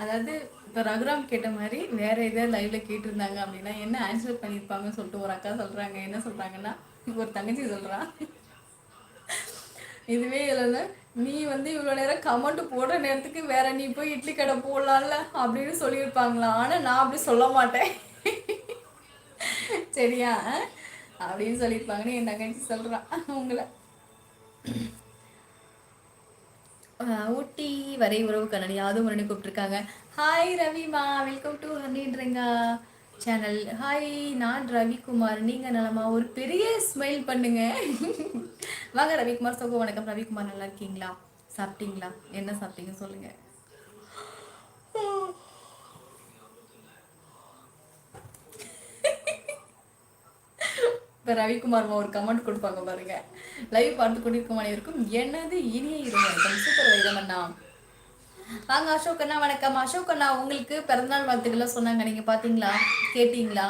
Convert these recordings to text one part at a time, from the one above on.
அதாவது இப்போ ரகுராம் கேட்ட மாதிரி வேற எதாவது லைவ்ல கேட்டிருந்தாங்க அப்படின்னா என்ன ஆன்சர் பண்ணியிருப்பாங்கன்னு சொல்லிட்டு ஒரு அக்கா சொல்றாங்க. என்ன சொல்றாங்கன்னா ஒரு தங்கச்சி சொல்றான் இதுவே இல்லைல்ல நீ வந்து இவ்வளோ நேரம் கமெண்ட் போடுற நேரத்துக்கு வேற நீ போய் இட்லி கடை போடலாம்ல அப்படின்னு சொல்லியிருப்பாங்களா? ஆனால் நான் அப்படி சொல்ல மாட்டேன். சரியா? அப்படின்னு சொல்லியிருப்பாங்கன்னு என் தங்கச்சி சொல்கிறான் உங்களை. ஊட்டி வரை உறவு கண்ணனி யாதும் முரணி கூப்பிட்டுருக்காங்க. ஹாய் ரவிமா. வெல்கம் டு ஹனின்றங்க சேனல் ஹாய் நான் ரவிக்குமார். நீங்கள் நலமா? ஒரு பெரிய ஸ்மைல் பண்ணுங்க. வாங்க ரவிக்குமார். சோகோ வணக்கம். ரவிக்குமார் நல்லா இருக்கீங்களா? சாப்பிட்டீங்களா? என்ன சாப்பிட்டீங்க? சொல்லுங்கள் இப்போ ரவிக்குமார் ஒரு கமெண்ட் கொடுப்பாங்க பாருங்க. லைவ் பார்த்து கொண்டிருக்கும் அனைவருக்கும் எனது இனிய இருவருக்கும் சூப்பர் வைரமண்ணா வாங்க அசோக் அண்ணா வணக்கம். அசோக் அண்ணா உங்களுக்கு பிறந்தநாள் வாழ்த்துக்கள் சொன்னாங்க. நீங்க பாத்தீங்களா கேட்டீங்களா?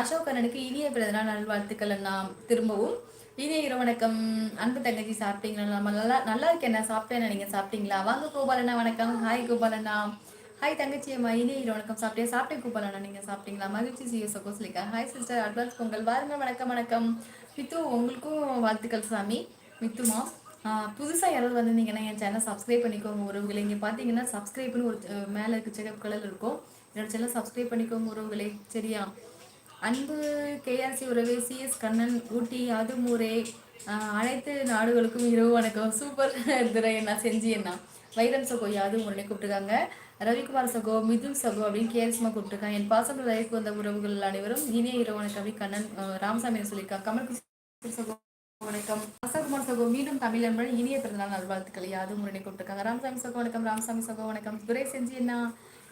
அசோக் அண்ணனுக்கு இனிய பிறந்தநாள் நல்வாழ்த்துக்கள் அண்ணா. திரும்பவும் இனிய இரு வணக்கம். அன்பு தங்கச்சி சாப்பிட்டீங்களா? நம்ம நல்லா நல்லா இருக்கேன் நான் சாப்பிட்டேன் நீங்க சாப்பிட்டீங்களா? வாங்க கோபாலண்ணா வணக்கம். ஹாய் கோபாலண்ணா ஹாய் தங்கச்சி அம்மா. இரு வணக்கம். சாப்பிட்டே சாப்பிட்டே கூப்பிடலாம் நீங்க சாப்பிட்டீங்களா? மகிழ்ச்சி சிஎஸ் சகோசலிக்கா ஹாய் சிஸ்டர் அட்வான்ஸ் பொங்கல். வாருங்க வணக்கம் வணக்கம். மித்து உங்களுக்கும் வாழ்த்துக்கள் சாமி. மித்துமா புதுசாக யாராவது வந்திருந்தீங்கன்னா என் சேனல் சப்ஸ்கிரைப் பண்ணிக்கோங்க. உறவுகளை இங்கே பார்த்தீங்கன்னா சப்ஸ்கிரைப்னு ஒரு மேலே இருக்க செகப் கலர் இருக்கும். என்னோட சேனல் சப்ஸ்கிரைப் பண்ணிக்கோங்க உறவுகளை. சரியா? அன்பு கேஆர்சி உறவு சிஎஸ் கண்ணன் ஊட்டி அதுமுறை அனைத்து நாடுகளுக்கும் இரவு வணக்கம். சூப்பர். துரை என்ன செஞ்சு என்ன? வைரம் சகோ யாதும் உடனே கூப்பிட்டுருக்காங்க. ரவிக்குமார் சகோ மிதுன் சகோ அப்படின்னு கேஎஸ்மா கூப்பிட்டுருக்காங்க. என் பாசம் லைஃப் வந்த உறவுகள் அனைவரும் இனிய இரவு வணக்கம். கண்ணன் ராமசாமி சொல்லியிருக்காங்க கமல் சகோ வணக்கம். அசகுமார் சகோ மீண்டும் தமிழ் என்பது இனிய பிறந்தநாள் நல்வாழ்த்துக்கள். யாதும் உடனே கூப்பிட்டுருக்காங்க. ராமசாமி சகோ வணக்கம். ராமசாமி சகோ வணக்கம். துரை செஞ்சு என்ன?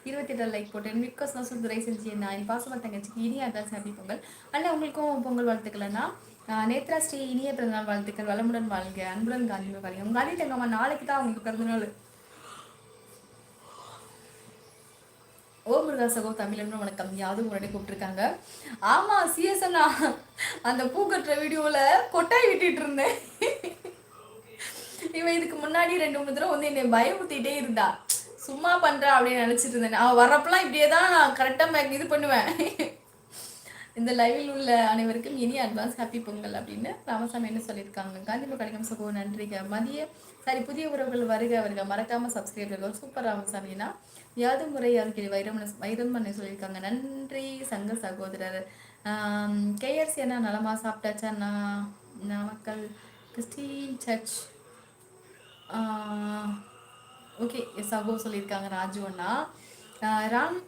இருபத்தி எட்டு லைக் போட்டேன் மிக்க சோசம் துறை செஞ்சு என்ன என் பாசமா தங்கச்சிக்கு இனிய அட்வான்ஸ் ஹாப்பி பொங்கல் அல்ல உங்களுக்கும் பொங்கல் வாழ்த்துக்கள்னா நேத்ரா ஸ்ரீ இனிய பிறந்தநாள் வாழ்த்துக்கள். வளமுடன் வாழ்க. அன்புடன் காந்தி வாழ்க உங்க காந்தி தங்கம்மா நாளைக்கு தான் உங்களுக்கு பிறந்தநாள் ஓ முருகா சகோ தமிழன் வணக்கம். யாதும் உடனே கூப்பிட்டுருக்காங்க. ஆமா சிஎஸ் அண்ணா. அந்த பூ கட்டுற வீடியோல கொட்டாய் விட்டுட்டு இருந்தேன். இவன் இதுக்கு முன்னாடி ரெண்டு மூணு தடவை வந்து என்னை பயமுத்திட்டே இருந்தா. சும்மா பண்ணுறா அப்படின்னு நினச்சிட்டு இருந்தேன். அவள் வர்றப்பெல்லாம் இப்படியே தான் நான் கரெக்டாக இது பண்ணுவேன். இந்த லைவில் உள்ள அனைவருக்கும் இனி அட்வான்ஸ் ஹாப்பி பொங்கல் அப்படின்னு ராமசாமி என்ன சொல்லியிருக்காங்க? காந்திம கடைக்கம் சகோ நன்றிங்க மதிய சரி புதிய உறவுகள் வருக வருக. மறக்காமல் சப்ஸ்கிரைபர்கள் சூப்பர் ராமசாமினா யாது முறை அவர்கள் வைரமன வைரமனை சொல்லியிருக்காங்க? நன்றி சங்க சகோதரர். கேஆர்சி அண்ணா நலமாக சாப்பிட்டாச்சா? அண்ணா நாமக்கல் கிறிஸ்டின் சர்ச் ஓகே சகோ சொல்லியிருக்காங்க ராஜு அண்ணா. ராம்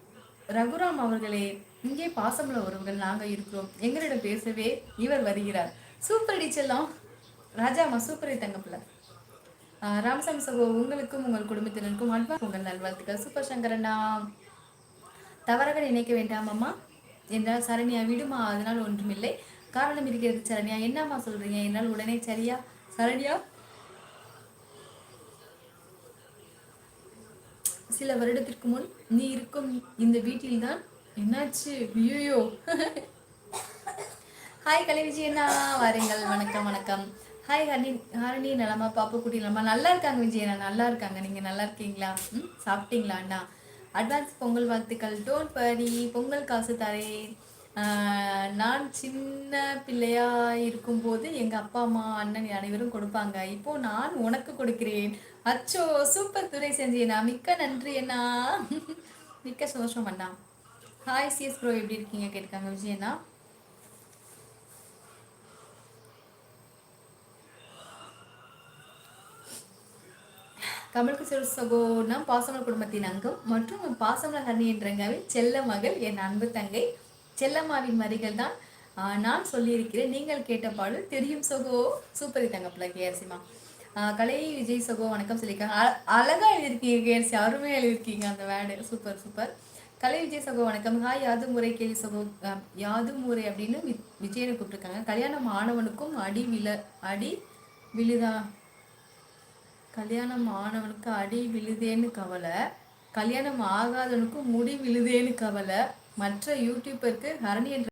ரகுராம் அவர்களே இங்கே பாசமில் ஒருவர்கள் நாங்கள் இருக்கிறோம். எங்களிடம் பேசவே இவர் வருகிறார். சூப்பர் அடிச்செல்லாம் ராஜாமா சூப்பர் தங்கப்பில் ராமசாமி சகோ உங்களுக்கும் உங்கள் குடும்பத்தினருக்கும் அட்வான்ஸ் உங்கள் நல்வாழ்த்துக்கள். சூப்பர் சங்கரண்ணா தவறாக நினைக்க வேண்டாம் அம்மா. என்றால் சரண்யா விடுமா? அதனால் ஒன்றுமில்லை. காரணம் இருக்கிறது சரண்யா. என்னம்மா சொல்கிறீங்க என்னால் உடனே சரியா? சரண்யா? சில வருடத்திற்கு முன் நீ இருக்கும் இந்த வீட்டில்தான் என்னாச்சு? ஐயோ ஹாய் கலை விஜயண்ணா வாருங்கள். வணக்கம் வணக்கம். ஹாய் ஹரணி ஹரணி நலமா பாப்பா குட்டி நலமா. நல்லா இருக்காங்க விஜயண்ணா நல்லா இருக்காங்க. நீங்க நல்லா இருக்கீங்களா? ம் சாப்பிட்டீங்களா அண்ணா? அட்வான்ஸ் பொங்கல் வாழ்த்துக்கள். டோன்ட் பரி பொங்கல் காசு தரேன். நான் சின்ன பிள்ளையா இருக்கும்போது எங்கள் அப்பா அம்மா அண்ணன் அனைவரும் கொடுப்பாங்க. இப்போ நான் உனக்கு கொடுக்கிறேன். அச்சோ சூப்பர் துறை செஞ்சேனா. மிக்க நன்றி அண்ணா. மிக்க சந்தோஷம் அண்ணா. ஹாய் சிஎஸ் ப்ரோ எப்படி இருக்கீங்க? கேட்காங்க விஜயண்ணா கமலுக்கு சொல் சகோனா பாசமல் குடும்பத்தின் அங்கம் மற்றும் பாசமல ஹரணி என்றங்காவில் செல்ல மகள் என் அன்பு தங்கை. செல்லம்மாவின் வரிகள் தான் நான் சொல்லியிருக்கிறேன். நீங்கள் கேட்ட பாடல் தெரியும் சகோ சூப்பர் தங்கப்பில் கேஆர்சிமா கலை விஜய் சகோ வணக்கம் சொல்லியிருக்காங்க. அழகாக எழுதியிருக்கீங்க கேஆர்சி அருமையாக எழுதியிருக்கீங்க அந்த word. Super super. Kalai Vijay சகோ வணக்கம். ஹாய் யாது முறை கேள்வி சகோ யாது முறை அப்படின்னு விஜயனை கூப்பிட்டுருக்காங்க. கல்யாணம் ஆனவனுக்கும் அடி விழ அடி விழுதா? கல்யாணம் ஆனவனுக்கு அடி விழுதேன்னு கவலை. கல்யாணம் ஆகாதவனுக்கும் முடி விழுதேன்னு கவலை. மற்ற யூடியூப்பருக்கு ஹரணி என்ற